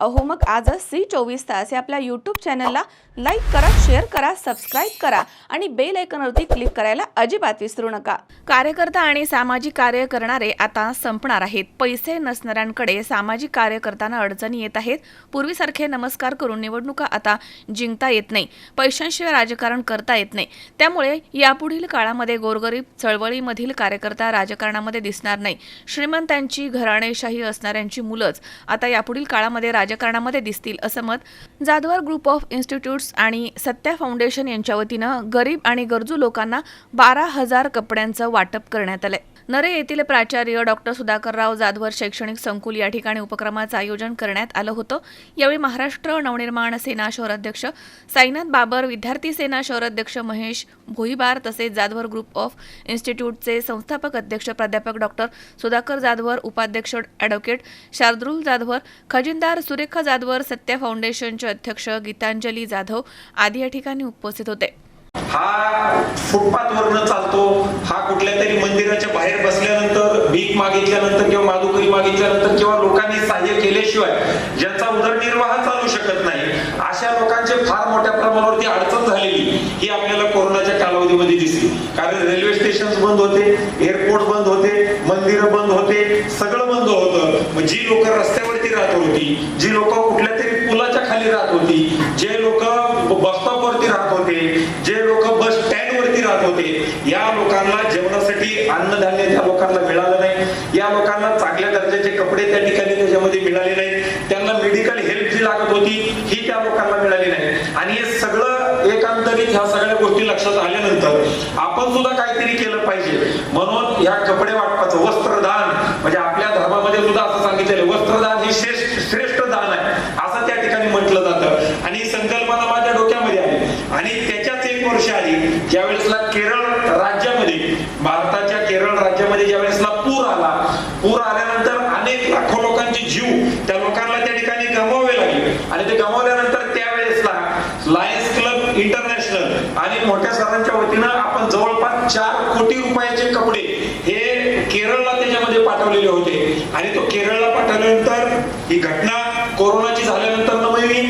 अहो मग आजच सी चोवीस तास या आपल्या यूट्यूब चॅनलला लाईक करा शेअर करा सबस्क्राईब करा आणि बेल आयकॉनवरती क्लिक करायला अजिबात विसरू नका. कार्यकर्ता आणि सामाजिक कार्य करणारे आता संपणार आहेत. पैसे नसणाऱ्यांकडे सामाजिक कार्य करताना अडचणी येत आहेत. पूर्वीसारखे नमस्कार करून निवडणुका आता जिंकता येत नाही. पैशांशिवाय राजकारण करता येत नाही. त्यामुळे यापुढील काळामध्ये गोरगरीब चळवळीमधील कार्यकर्ता राजकारणामध्ये दिसणार नाही. श्रीमंतांची घराणेशाही असणाऱ्यांची मुलंच आता यापुढील काळामध्ये राजकारणामध्ये दिसतील असं मत जाधवर ग्रुप ऑफ इन्स्टिट्यूट्स आणि सत्या फाउंडेशन यांच्या वतीनं गरीब आणि गरजू लोकांना बारा हजार कपड्यांचं वाटप करण्यात आलंय. नरे येथील प्राचार्य डॉक्टर सुधाकरराव जाधवर शैक्षणिक संकुल या ठिकाणी उपक्रमाचं आयोजन करण्यात आलं होतं. यावेळी महाराष्ट्र नवनिर्माण सेना शहराध्यक्ष साईनाथ बाबर विद्यार्थी सेना शहराध्यक्ष महेश भोईबार तसेच जाधवर ग्रुप ऑफ इन्स्टिट्यूटचे संस्थापक अध्यक्ष प्राध्यापक डॉक्टर सुधाकर जाधवर उपाध्यक्ष ॲडव्होकेट शार्दुल जाधवर खजिनदार सुरेखा जाधवर सत्या फाउंडेशनचे अध्यक्ष गीतांजली जाधव आदी या ठिकाणी उपस्थित होते. हा फुटपाथवरनं चालतो. हा कुठल्या तरी मंदिराच्या बाहेर बसल्यानंतर भीक मागितल्यानंतर किंवा माधुकरी मागितल्यानंतर किंवा लोकांनी सहाय्य केल्याशिवाय ज्यांचा उदरनिर्वाह चालू शकत नाही अशा लोकांचे फार मोठ्या प्रमाणावरती अडचण झालेली ही आपल्याला कोरोनाच्या कालावधीमध्ये दिसली. कारण रेल्वे स्टेशन बंद होते एअरपोर्ट बंद होते मंदिर बंद होते सगळं बंद होतं. मग जी लोक रस्त्यावरती राहत होती जी लोक कुठल्या तरी पुलाच्या खाली राहत होती जे लोक बस वरती राहत होते जे लोक बस स्टँड वरती राहत होते या लोकांना जेवणासाठी अन्नधान्य त्या लोकांना मिळालं नाही या लोकांना चांगल्या दर्जाचे कपडे त्या ठिकाणी त्याच्यामध्ये मिळाले नाहीत. त्यांना मेडिकल हेल्प जी लागत होती ही त्या लोकांना मिळाली नाही. आणि हे सगळं एकांतरित ह्या सगळ्या गोष्टी लक्षात आल्यानंतर आपण सुद्धा काहीतरी केलं पाहिजे. म्हणून या कपडे वाटपाचं वस्त्रदान म्हणजे आपल्या धर्मामध्ये सुद्धा असं सांगितलेलं वस्त्रदान हे श्रेष्ठ श्रेष्ठ दान आहे असं त्या ठिकाणी म्हटलं जातं आणि ही संकल्पना माझ्या डोक्यामध्ये आली आणि त्याच्याच एक वर्ष आली. ज्यावेळेसला केरळ राज्यामध्ये भारताच्या केरळ राज्यामध्ये ज्यावेळेसला पूर आला पूर आल्यानंतर अनेक लाखो लोकांचे जीव त्या लोकांना त्या ठिकाणी गमवावे लागले. आणि ते गमावल्यानंतर त्यावेळेसला लायन्स क्लब इंटरनॅशनल आणि मोठ्या सरांच्या वतीनं आपण जवळपास चार कोटी रुपयाचे कपडे हे केरळला त्याच्यामध्ये पाठवलेले होते. आणि तो केरळला पाठवल्यानंतर ही घटना कोरोनाची झाल्यानंतर नवी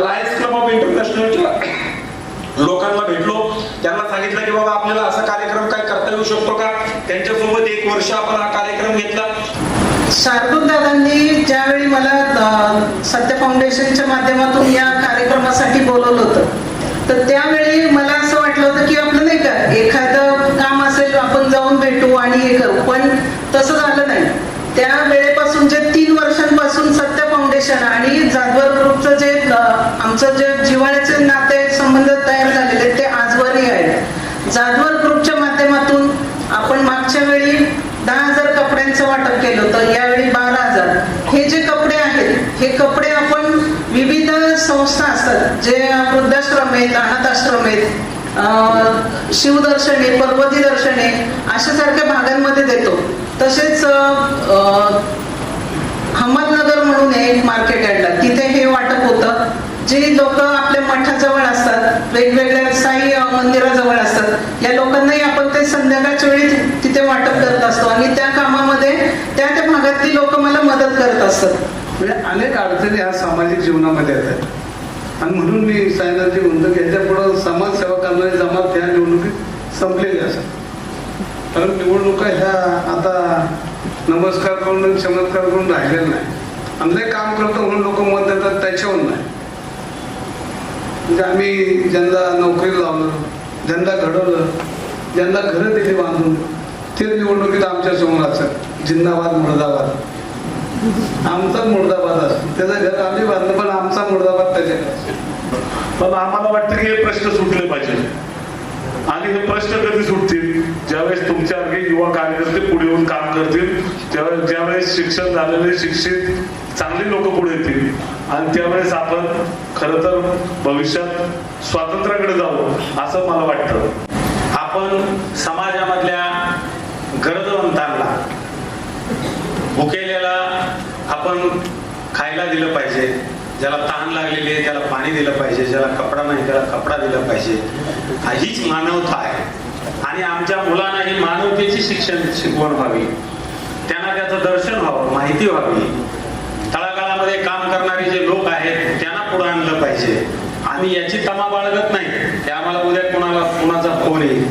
लायन्स क्लब ऑफ इंटरनॅशनलच्या लोकांना भेटलो त्यांना सांगितलं की बाबा आपल्याला असा कार्यक्रम काय करता येऊ शकतो का? त्यांच्यासोबत एक वर्ष आपण हा कार्यक्रम घेतला. शार्दूल दादांनी ज्यावेळी मला सत्य फाउंडेशनच्या माध्यमातून या कार्यक्रमासाठी बोलवलं होतं तर त्यावेळी मला असं वाटलं होतं की आपलं नाही का एखादं काम असेल आपण जाऊन भेटू आणि हे करू. पण तसं झालं नाही. त्या वेळेपासून जे तीन वर्षांपासून सत्य फाउंडेशन आणि जाधवर ग्रुपचं जे आमचं जे जिव्हाळ्याचे नाते संबंध तयार झालेले जाधवर ग्रुपच्या माध्यमातून आपण मागच्या वेळी दहा हजार कपड्यांचं वाटप केलं होतं यावेळी बारा हजार. हे जे कपडे आहेत हे कपडे आपण विविध संस्था असतात जे वृद्धाश्रम आहेत अनाथ आश्रम आहेत शिवदर्शने पर्वती दर्शने अशा सारख्या भागांमध्ये देतो. तसेच अहमदनगर म्हणून एक मार्केट यार्डला तिथे हे वाटप होतं. जी लोक आपल्या मठाजवळ असतात वेगवेगळ्या साई मंदिराजवळ असतात या लोकांनाही आपण ते संध्याकाळच्या वेळी तिथे वाटप करत असतो आणि त्या कामामध्ये त्या त्या भागातली लोक मला मदत करत असतात. म्हणजे अनेक अडचणी ह्या सामाजिक जीवनामध्ये येतात. आणि म्हणून मी सायनाजी म्हणतो की याच्या पुढं समाजसेवा करणारी जमात ह्या निवडणुकीत संपलेली असतात. कारण निवडणुका ह्या आता नमस्कार करून चमत्कार करून राहिलेल्या नाही आणि काम करतो म्हणून लोक मत देतात त्याच्यावर नाही. म्हणजे आम्ही ज्यांना नोकरी लावलं ज्यांना घडवलं ज्यांना घरं दिली बांधून ते निवडणुकीत आमच्यासमोर असतात. जिंदाबाद मुर्दाबाद. आमचा मुर्दाबाद असतो. त्याचं घर आम्ही बांधलं पण आमचा मुर्दाबाद त्याच्याकडे पण आम्हाला वाटतं की हे प्रश्न सुटले पाहिजे. आणि हे प्रश्न कधी सुटतील? ज्यावेळेस तुमच्यासारखे युवा कार्यकर्ते पुढे येऊन काम करतील त्यावेळेस ज्यावेळेस शिक्षण झालेले शिक्षित चांगली लोक पुढे येतील. आणि त्यावेळेस आपण खर तर भविष्यात स्वातंत्र्याकडे जाऊ असं मला वाटतं. आपण समाजामधल्या गरजवंतांना भुकेलेला आपण खायला दिलं पाहिजे ज्याला तहान लागलेली आहे त्याला पाणी दिलं पाहिजे ज्याला कपडा नाही त्याला कपडा दिला पाहिजे. हा हीच मानवता आहे. आणि आमच्या मुलांना ही मानवतेची शिक्षण शिकवण व्हावी. त्यांना त्याचं दर्शन व्हावं माहिती व्हावी. करणारे जे लोक आहेत त्यांना पुढे आणलं पाहिजे. आम्ही याची तमा बाळगत नाही. की आम्हाला उद्या कोणाला कोणाचा फोन येईल?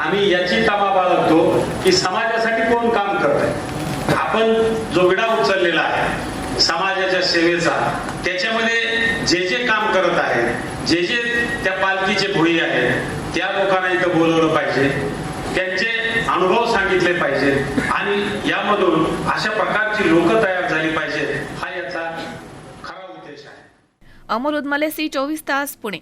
आम्ही याची तमा बाळगतो की समाजासाठी कोण काम करत आहे आपण जो विडा उचललेला आहे समाजाच्या सेवेचा त्याच्यामध्ये जे जे काम करत आहेत जे जे त्या पालखीचे भुई आहेत त्या लोकांना इथं बोलवलं पाहिजे. त्यांचे अनुभव सांगितले पाहिजे आणि यामधून अशा प्रकारची लोक तयार झाली पाहिजेत हा याचा खरा उद्देश आहे अमोल उदमले सी चोवीस तास पुणे.